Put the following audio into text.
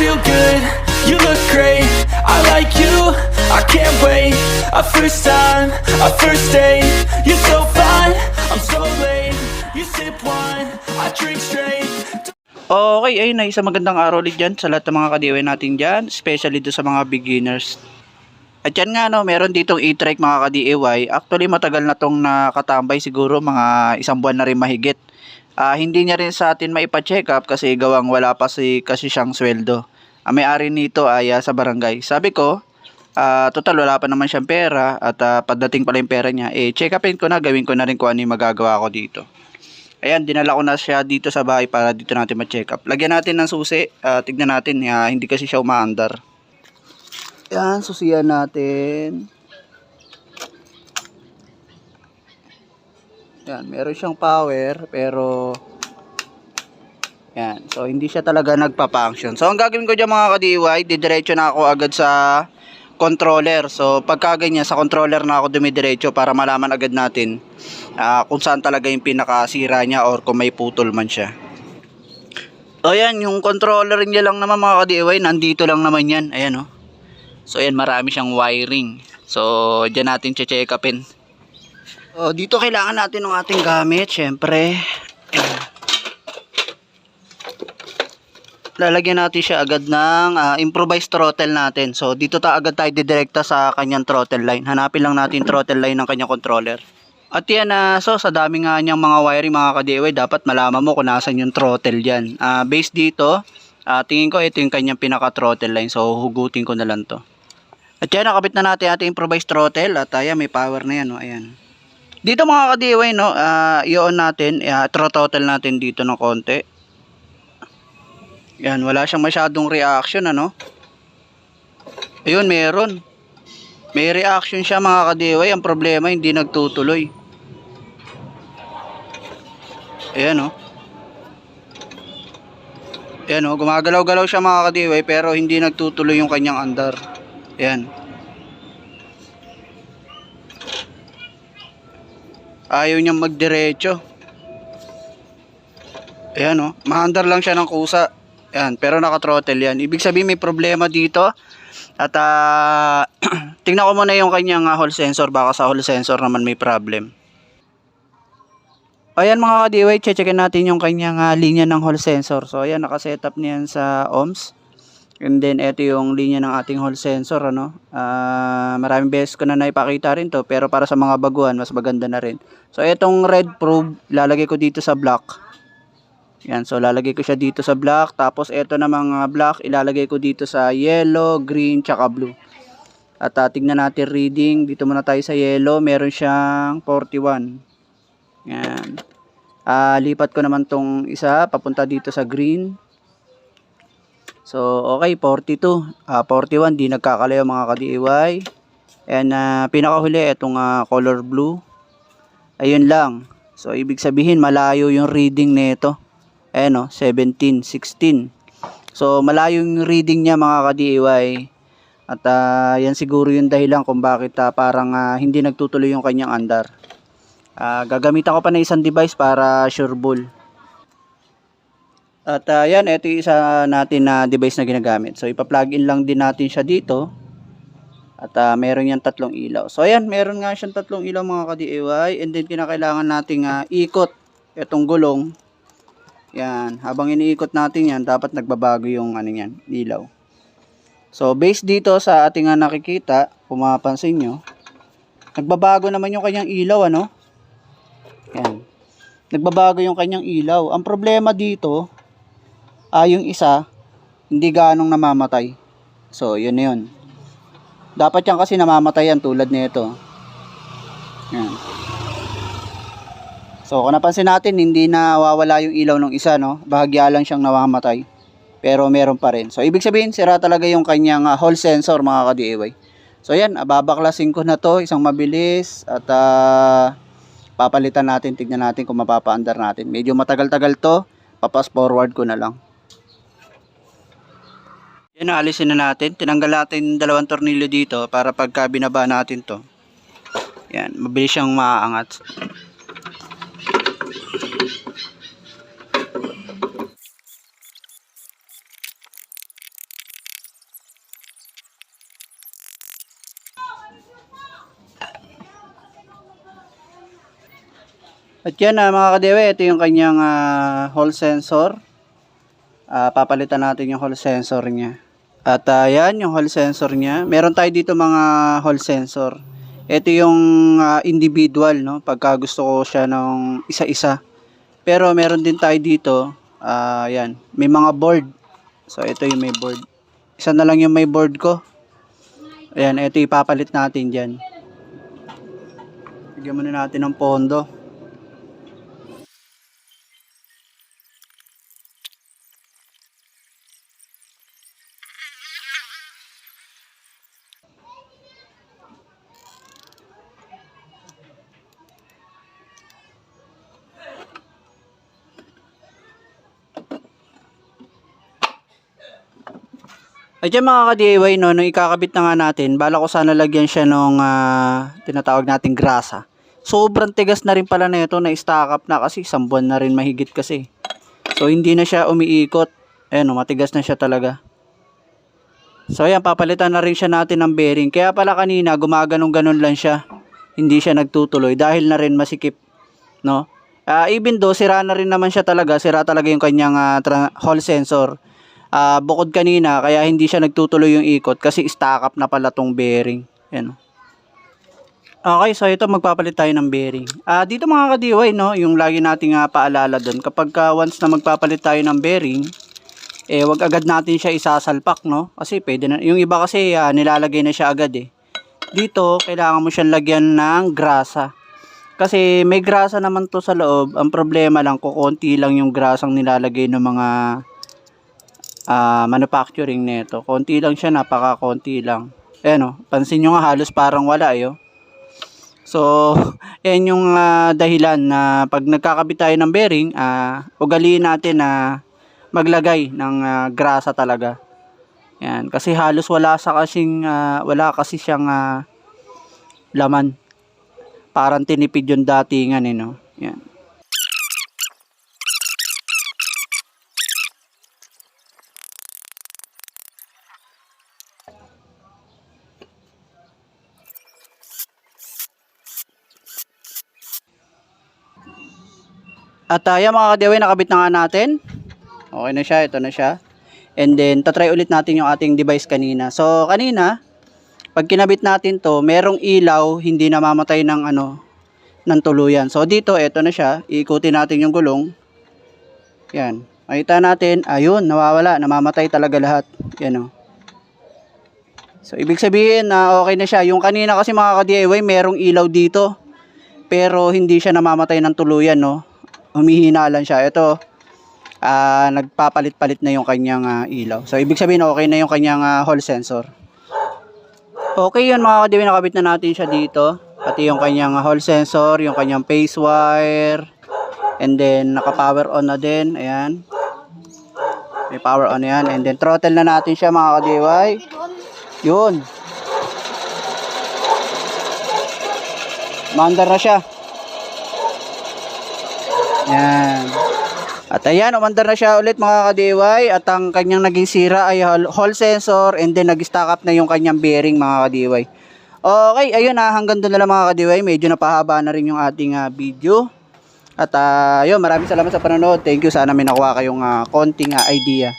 feel good, you look great. I like you, I can't wait. A first time, a first date. You're so fine, I'm so late. You sip wine, I drink straight. Okay, ayun na isang magandang araw ulit dyan sa lahat ng mga kadiway natin dyan, especially do sa mga beginners. At yan nga no, meron ditong e-trike mga ka-DIY. Actually matagal na tong nakatambay siguro mga isang buwan na rin mahigit. Ah, hindi niya rin sa atin maipa-check up kasi gawang wala pa si kasi siyang sweldo. Ang may-ari nito ay ah, sa barangay. Sabi ko, ah, total wala pa naman siyang pera at ah, pagdating pala yung pera niya, eh check upin ko na, gawin ko na rin kung ano yung magagawa ko dito. Ayan, dinala ko na siya dito sa bahay para dito natin ma-check up. Lagyan natin ng susi. ah, tignan natin, ah, hindi kasi siya umaandar. Ayan, susiyan natin. Ayan, meron siyang power, pero... Ayan, so hindi siya talaga nagpa-function. So ang gagawin ko dyan mga ka-DIY, didiretso na ako agad sa controller. So pagka ganyan, sa controller na ako dumidiretso para malaman agad natin ah, kung saan talaga yung pinakasira niya or kung may putol man siya. O yan, yung controller niya lang naman mga ka-DIY, nandito lang naman yan. Ayan o. So ayan, marami siyang wiring. So dyan natin check upin. O, dito kailangan natin ng ating gamit, syempre. Lalagyan natin siya agad ng ah, improvised throttle natin. So dito ta agad tayo didirekta sa kanyang throttle line. Hanapin lang natin throttle line ng kanyang controller. At yan na, so sa dami nga niyang mga wiring mga ka-DIY, dapat malaman mo kung nasan yung throttle dyan. Ah, based dito, ah, tingin ko ito yung kanyang pinaka-throttle line. So hugutin ko na lang to. At yan, nakabit na natin ating improvised throttle. At ayan, may power na yan. Oh, ayan. Dito mga ka-DIY, no, ah, i-on natin, uh, throttle natin dito ng konti. Yan, wala siyang masyadong reaction, ano. Ayun, meron. May reaction siya mga ka-DIY. Ang problema, hindi nagtutuloy. Ayan, oh. Ayan, oh. Gumagalaw-galaw siya mga ka-DIY, pero hindi nagtutuloy yung kanyang andar. Ayan. Ayaw niyang magdiretso. Ayan, oh. Mahandar lang siya ng kusa. Ayan, pero naka-throttle yan. Ibig sabihin may problema dito. At ah, tingnan ko muna yung kanyang ah, hall sensor. Baka sa hall sensor naman may problem. Ayan mga ka-DIY, checkin natin yung kanyang ah, linya ng hall sensor. So ayan, nakasetup niyan sa ohms. And then ito yung linya ng ating hall sensor ano. Ah, maraming beses ko na naipakita rin to pero para sa mga baguhan mas maganda na rin. So itong red probe lalagay ko dito sa block. Yan, so lalagay ko siya dito sa black. Tapos ito na mga black, ilalagay ko dito sa yellow, green, tsaka blue. At uh, tignan natin reading. Dito muna tayo sa yellow. Meron siyang 41. Yan. Ah, lipat ko naman tong isa papunta dito sa green. So, okay, 42. Ah, 41, di nagkakalayo mga ka-DIY. And ah, pinakahuli, itong ah, color blue. Ayun lang. So, ibig sabihin, malayo yung reading nito. Ayan o, 17, 16. So, malayo yung reading niya mga ka-DIY. At ah, yan siguro yung dahilan kung bakit ah, parang ah, hindi nagtutuloy yung kanyang andar. Ah, gagamitan ko pa ng isang device para sure bull. At ah, yan, ito yung isa natin na device na ginagamit. So, ipa-plug in lang din natin siya dito. At ah, meron yan tatlong ilaw. So, ayan, meron nga siyang tatlong ilaw mga ka-DIY. And then, kinakailangan nating ah, ikot itong gulong. Yan, habang iniikot natin yan, dapat nagbabago yung ano yan, ilaw. So, based dito sa ating nakikita, kung mapapansin nyo, nagbabago naman yung kanyang ilaw, ano? Yan. Nagbabago yung kanyang ilaw. Ang problema dito, ah, yung isa, hindi ganong namamatay. So, yun na yun. Dapat yan kasi namamatay yan tulad nito. Yan. So, kung napansin natin, hindi na wawala yung ilaw ng isa, no? Bahagya lang siyang namamatay. Pero meron pa rin. So, ibig sabihin, sira talaga yung kanyang ah, hall sensor, mga ka-DIY. So, yan, babaklasin ko na to, isang mabilis, at ah, papalitan natin, tignan natin kung mapapaandar natin. Medyo matagal-tagal to, papas forward ko na lang. Yan, alisin na natin. Tinanggal natin dalawang tornilyo dito para pagka binaba natin to. Yan, mabilis siyang maaangat. At yan na mga kadewe, ito yung kanyang ah, hall sensor. Ah, papalitan natin yung hall sensor niya. At ah, yan yung hall sensor niya. Meron tayo dito mga hall sensor. Ito yung ah, individual, no? Pagka gusto ko siya ng isa-isa. Pero meron din tayo dito, ah, yan, may mga board. So ito yung may board. Isa na lang yung may board ko. Ayan, ito ipapalit natin dyan. Bigyan muna natin ng pondo. Ay dyan mga ka-DIY, no, nung ikakabit na nga natin, bala ko sana lagyan siya nung ah, tinatawag nating grasa. Sobrang tigas na rin pala na ito, na-stack up na kasi isang buwan na rin mahigit kasi. So hindi na siya umiikot. Ayan, no, matigas na siya talaga. So ayan, papalitan na rin siya natin ng bearing. Kaya pala kanina, gumaganong-ganon lang siya. Hindi siya nagtutuloy dahil na rin masikip. No? Ah, even though, sira na rin naman siya talaga. Sira talaga yung kanyang tra- hall sensor. Ah, bukod kanina, kaya hindi siya nagtutuloy yung ikot kasi stack up na pala tong bearing. Yan. oh. Okay, so ito magpapalit tayo ng bearing. Ah, dito mga kadiway, no, yung lagi nating ah, paalala doon. Kapag ka once na magpapalit tayo ng bearing, eh wag agad natin siya isasalpak, no? Kasi pwede na yung iba kasi ah, nilalagay na siya agad eh. Dito, kailangan mo siyang lagyan ng grasa. Kasi may grasa naman to sa loob. Ang problema lang, kukunti lang yung grasang nilalagay ng mga ah, manufacturing nito. Konti lang siya, napaka konti lang. Ayan o, pansin nyo nga halos parang wala eh. oh. So, yan yung ah, dahilan na pag nagkakabit tayo ng bearing, ah, ugaliin natin na maglagay ng ah, grasa talaga. Yan, kasi halos wala sa kasing ah, wala kasi siyang ah, laman. Parang tinipid yung datingan eh, no? Yan. At uh, yan mga kadiaway, nakabit na nga natin. Okay na siya, ito na siya. And then, tatry ulit natin yung ating device kanina. So, kanina, pag kinabit natin to, merong ilaw, hindi namamatay ng ano, ng tuluyan. So, dito, ito na siya. Iikutin natin yung gulong. Yan. Makita natin, ayun, nawawala, namamatay talaga lahat. Yan o. So, ibig sabihin na okay na siya. Yung kanina kasi mga ka-DIY, merong ilaw dito. Pero hindi siya namamatay ng tuluyan, no? Humihina lang siya. Ito, ah nagpapalit-palit na yung kanyang ah, ilaw. So, ibig sabihin, okay na yung kanyang ah, hall sensor. Okay yun mga ka-DIY, nakabit na natin siya dito. Pati yung kanyang ah, hall sensor, yung kanyang phase wire. And then, naka-power on na din. Ayan. May power on yan. And then, throttle na natin siya mga ka-DIY. Yun. Mandar na siya. Yan. At ayan, umandar na siya ulit mga ka-DIY at ang kanyang naging sira ay hall sensor and then nag-stack up na yung kanyang bearing mga ka-DIY. Okay, ayun na, hanggang doon na lang mga ka-DIY. Medyo napahaba na rin yung ating ah, video. At ah, ayun, maraming salamat sa panonood. Thank you. Sana may nakuha kayong ah, konting ah, idea